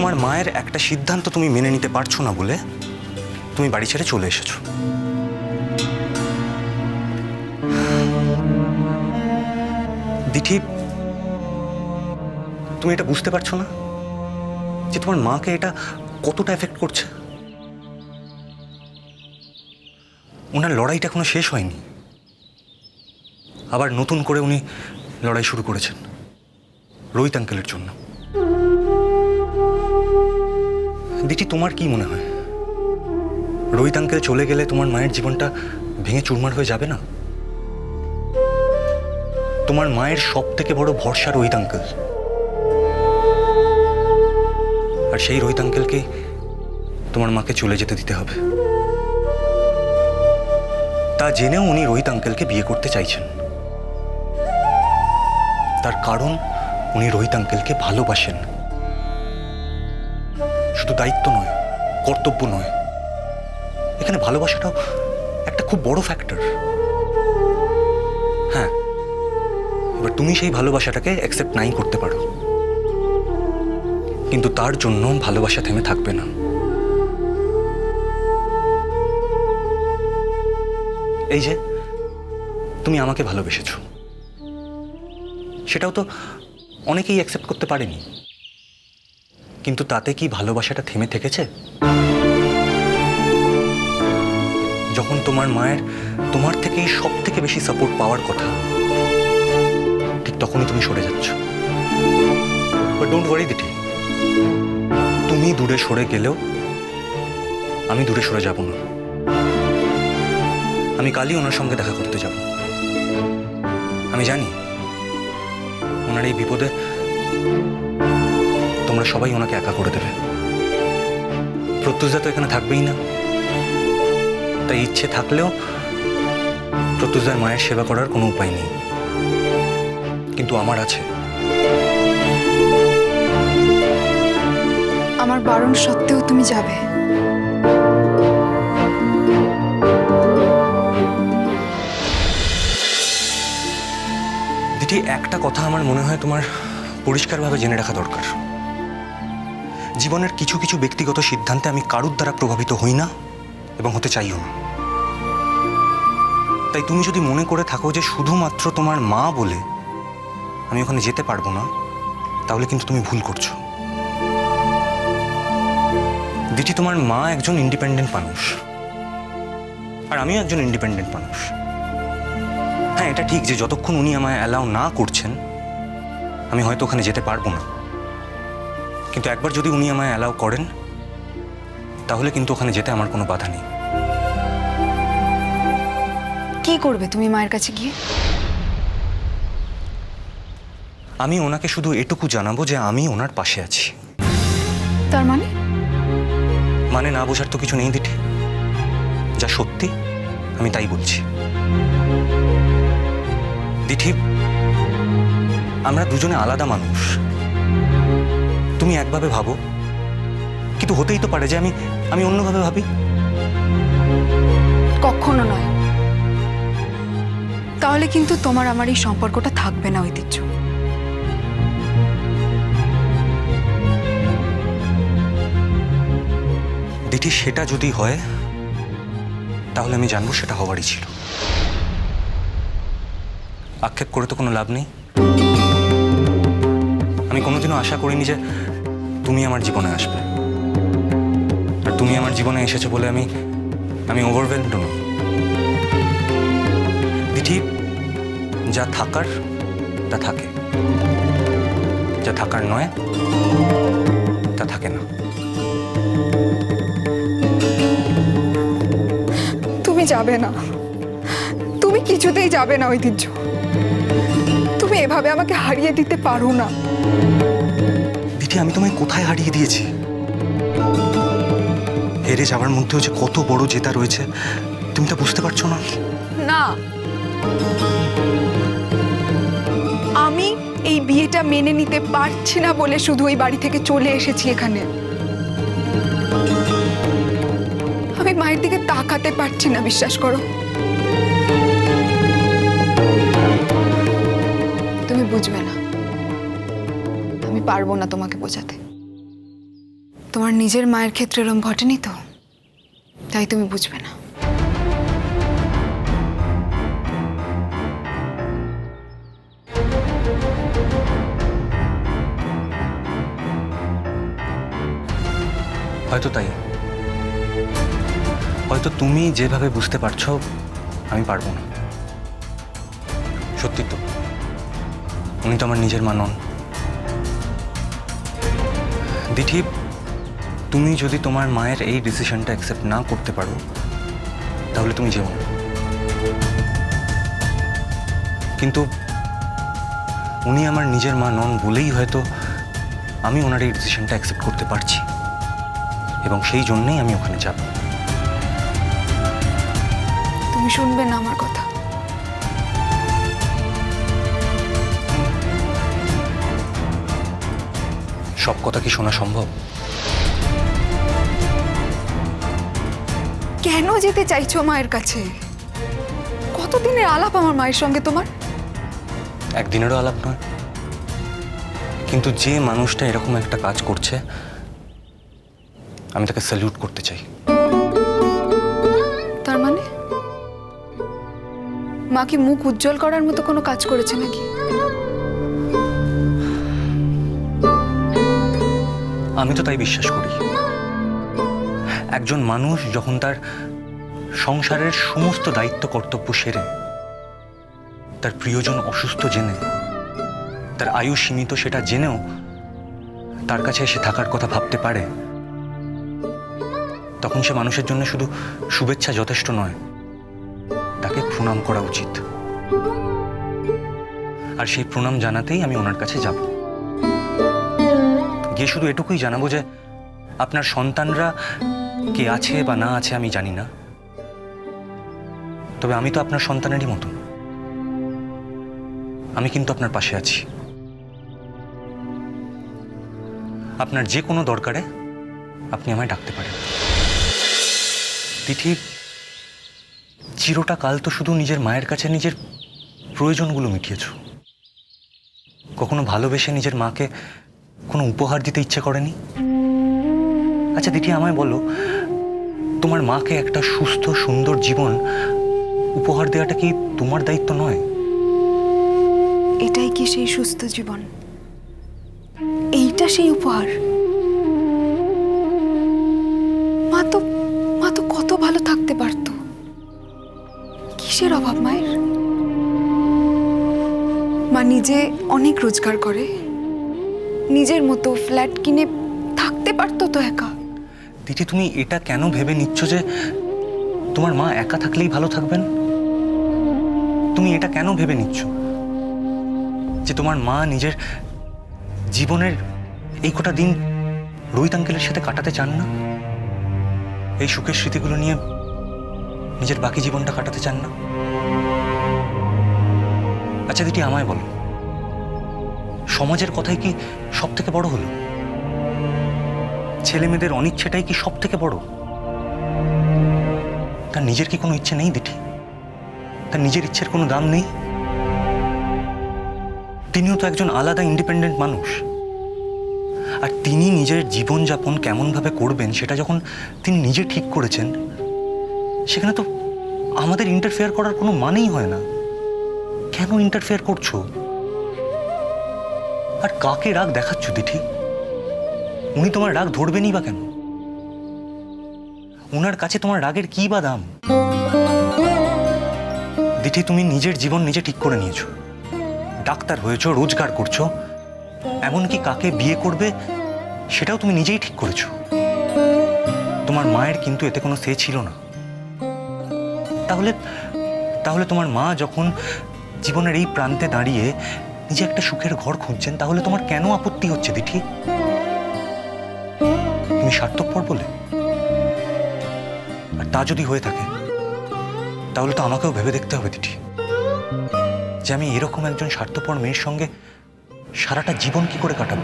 তোমার মায়ের একটা সিদ্ধান্ত তুমি মেনে নিতে পারছ না বলে তুমি বাড়ি ছেড়ে চলে এসেছ। দিঠি, তুমি এটা বুঝতে পারছ না যে তোমার মাকে এটা কতটা এফেক্ট করছে? ওনার লড়াইটা এখনও শেষ হয়নি। আবার নতুন করে উনি লড়াই শুরু করেছেন। রোহিত আঙ্কেলের জন্য। দিটি তোমার কি মনে হয়? রোহিত আঙ্কেল চলে গেলে তোমার মায়ের জীবনটা ভেঙে চুরমার হয়ে যাবে না? তোমার মায়ের সব থেকে বড় ভরসা রোহিত আঙ্কেল আর সেই রোহিত আঙ্কেলকে তোমার মাকে চলে যেতে দিতে হবে। তা জেনেও উনি রোহিত আঙ্কেলকে বিয়ে করতে চাইছেন। তার কারণ উনি রোহিত আঙ্কেলকে ভালোবাসেন। শুধু দায়িত্ব নয়, কর্তব্য নয়। এখানে ভালোবাসাটাও একটা খুব বড় ফ্যাক্টর হ্যাঁ এবার তুমি সেই ভালোবাসাটাকে অ্যাকসেপ্ট নাই করতে পারো। কিন্তু তার জন্য ভালোবাসা থেমে থাকবে না। এই যে, তুমি আমাকে ভালোবেসেছো। সেটাও তো অনেকেই অ্যাকসেপ্ট করতে পারেনি। কিন্তু তাতে কি ভালোবাসাটা থেমে থেকেছে? যখন তোমার মায়ের, তোমার থেকেই সব থেকে বেশি সাপোর্ট পাওয়ার কথা, ঠিক তখনই তুমি সরে যাচ্ছ। Don't worry Diti. তুমি দূরে সরে গেলেও আমি দূরে সরে যাব না। আমি কালই ওনার সঙ্গে দেখা করতে যাব। আমি জানি ওনার এই বিপদে তোমরা সবাই ওনাকে একা করে দেবে। প্রত্যুষদা তো এখানে থাকবেই না। তাই ইচ্ছে থাকলেও প্রত্যুষদার মায়ের সেবা করার কোনো উপায় নেই। কিন্তু আমার আছে। আমার বারণ সত্ত্বেও তুমি যাবে। দিদি একটা কথা আমার মনে হয় তোমার পরিষ্কারভাবে জেনে রাখা দরকার। জীবনের কিছু কিছু ব্যক্তিগত সিদ্ধান্তে আমি কারুর দ্বারা প্রভাবিত হই না এবং হতে চাইও না। তাই তুমি যদি মনে করে থাকো যে শুধুমাত্র তোমার মা বলে আমি ওখানে যেতে পারব না, তাহলে কিন্তু তুমি ভুল করছ। দিদি তোমার মা একজন ইন্ডিপেন্ডেন্ট মানুষ। আর আমিও একজন ইন্ডিপেন্ডেন্ট মানুষ। হ্যাঁ এটা ঠিক যে যতক্ষণ উনি আমায় অ্যালাউ না করছেন, আমি হয়তো ওখানে যেতে পারব না। কিন্তু একবার যদি উনি আমায় অ্যালাউ করেন তাহলে কিন্তু ওখানে যেতে আমার কোনো বাধা নেই। কি করবে তুমি মায়ের কাছে গিয়ে? আমি ওনাকে শুধু এটুকু জানাব যে আমি ওনার পাশে আছি। তার মানে? মানে না বোঝার তো কিছু নেই দিঠি যা সত্যি আমি তাই বলছি। দিঠি আমরা দুজনে আলাদা মানুষ। তুমি একভাবে ভাবো। কিন্তু হতেই তো পারে যে আমি আমি অন্যভাবে ভাবি। কখনো নয়। তাহলে কিন্তু তোমার আমার এই সম্পর্কটা থাকবে না ঐতিহ্য। দিঠি সেটা যদি হয় তাহলে আমি জানব সেটা হওয়ারই ছিল। আক্ষেপ করে তো কোনো লাভ নেই। আমি কোনোদিনও আশা করিনি যে তুমি আমার জীবনে আসবে। আর তুমি আমার জীবনে এসেছ বলে আমি আমি ওভারওয়েলড নই। দিঠি যা থাকার, তা থাকে। যা থাকার নয়, তা থাকে না। তুমি যাবে না। তুমি কিছুতেই যাবে না ঐতিহ্য। তুমি এভাবে আমাকে হারিয়ে দিতে পারো না। দিদি আমি তোমায় কোথায় হারিয়ে দিয়েছি? হেরে যাওয়ার মধ্যেও যে কত বড় জেতা রয়েছে, তুমি তা বুঝতে পারছ না? না। আমি এই বিয়েটা মেনে নিতে পারছি না বলে শুধু এই বাড়ি থেকে চলে এসেছি এখানে। আমি মায়ের দিকে তাকাতে পারছি না, বিশ্বাস করো। তুমি বুঝবে না। পারব না তোমাকে বোঝাতে। তোমার নিজের মায়ের ক্ষেত্রে এরম ঘটেনি তো? তাই তুমি বুঝবে না। হয়তো তাই। হয়তো তুমি যেভাবে বুঝতে পারছ, আমি পারব না। সত্যি তো, উনি তো আমার নিজের মা নন। দিঠি তুমি যদি তোমার মায়ের এই ডিসিশনটা অ্যাকসেপ্ট না করতে পারো, তাহলে তুমি যেও কিন্তু উনি আমার নিজের মা নন বলেই হয়তো আমি ওনার এই ডিসিশনটা অ্যাকসেপ্ট করতে পারছি। এবং সেই জন্যই আমি ওখানে যাব। তুমি শুনবে না আমার কথা। সব কথা কি শোনা সম্ভব? কেন যেতে চাইছো মায়ের কাছে? কতদিনের আলাপ আমার মায়ের সঙ্গে তোমার? একদিনেরও আলাপ নয়। কিন্তু যে মানুষটা এরকম একটা কাজ করছে আমি তাকে স্যালিউট করতে চাই। তার মানে? মা কি মুখ উজ্জ্বল করার মতো কোনো কাজ করেছে নাকি? আমি তো তাই বিশ্বাস করি। একজন মানুষ যখন তার সংসারের সমস্ত দায়িত্ব, কর্তব্য সেরে, তার প্রিয়জন অসুস্থ জেনে, তার আয়ু সীমিত সেটা জেনেও তার কাছে এসে থাকার কথা ভাবতে পারে, তখন সে মানুষের জন্য শুধু শুভেচ্ছা যথেষ্ট নয়, তাকে প্রণাম করা উচিত। আর সেই প্রণাম জানাতেই আমি ওনার কাছে যাব। গিয়ে শুধু এটুকুই জানাব যে আপনার সন্তানরা কে আছে বা না আছে আমি জানি না। তবে আমি তো আপনার সন্তানেরই মতন। আমি কিন্তু আপনার পাশে আছি। আপনার যে কোনো দরকারে আপনি আমায় ডাকতে পারেন। তিথি চিরটা কাল তো শুধু নিজের মায়ের কাছে নিজের প্রয়োজনগুলো মিটিয়েছ। কখনো ভালোবেসে নিজের মাকে কোনো উপহার দিতে ইচ্ছে করেনি? আচ্ছা দিদি আমায় বলো, তোমার মাকে একটা সুস্থ, সুন্দর জীবন উপহার দেওয়াটা কি তোমার দায়িত্ব নয়? এটাই কি সেই সুস্থ জীবন? এইটা সেই উপহার? মা তো মা তো কত ভালো থাকতে পারতো। কিসের অভাব, মায়ের? মা নিজে অনেক রোজগার করে। নিজের মতো ফ্ল্যাট কিনে থাকতে পারতো তো একা। দিদি, তুমি এটা কেন ভেবে নিচ্ছ যে তোমার মা একা থাকলেই ভালো থাকবেন? তুমি এটা কেন ভেবে নিচ্ছ যে তোমার মা নিজের জীবনের এই কটা দিন রোহিত আঙ্কেলের সাথে কাটাতে চান না? এই সুখের স্মৃতিগুলো নিয়ে নিজের বাকি জীবনটা কাটাতে চান না? আচ্ছা দিদি, আমায় বলো। সমাজের কথাই কি সব থেকে বড় হলো? ছেলে মেয়েদের অনিচ্ছেটাই কি সব থেকে বড়? তার নিজের কি কোনো ইচ্ছে নেই দিঠি? তার নিজের ইচ্ছের কোনো দাম নেই? তিনিও তো একজন আলাদা ইন্ডিপেন্ডেন্ট মানুষ। আর তিনি নিজের জীবনযাপন কেমনভাবে করবেন সেটা যখন তিনি নিজে ঠিক করেছেন, সেখানে তো আমাদের ইন্টারফেয়ার করার কোনো মানেই হয় না। কেন ইন্টারফেয়ার করছ? আর কাকে রাগ দেখাচ্ছ, দিঠি? উনি তোমার রাগ ধরবেনই বা কেন? ওনার কাছে তোমার রাগের কি বা দাম? দিঠি, তুমি নিজের জীবন নিজে ঠিক করে নিয়েছো। ডাক্তার হয়েছো, রোজগার করছ। এমনকি কাকে বিয়ে করবে, সেটাও তুমি নিজেই ঠিক করেছ। তোমার মায়ের কিন্তু এতে কোনো সে ছিল না। তাহলে তাহলে তোমার মা যখন জীবনের এই প্রান্তে দাঁড়িয়ে নিজে একটা সুখের ঘর খুঁজছেন, তাহলে তোমার কেন আপত্তি হচ্ছে, দিঠি? তুমি স্বার্থপর বলে আর তা যদি হয়ে থাকে, তাহলে তো আমাকেও ভেবে দেখতে হবে, দিঠি। যে আমি এরকম একজন স্বার্থপর মেয়ের সঙ্গে সারাটা জীবন কি করে কাটাবো?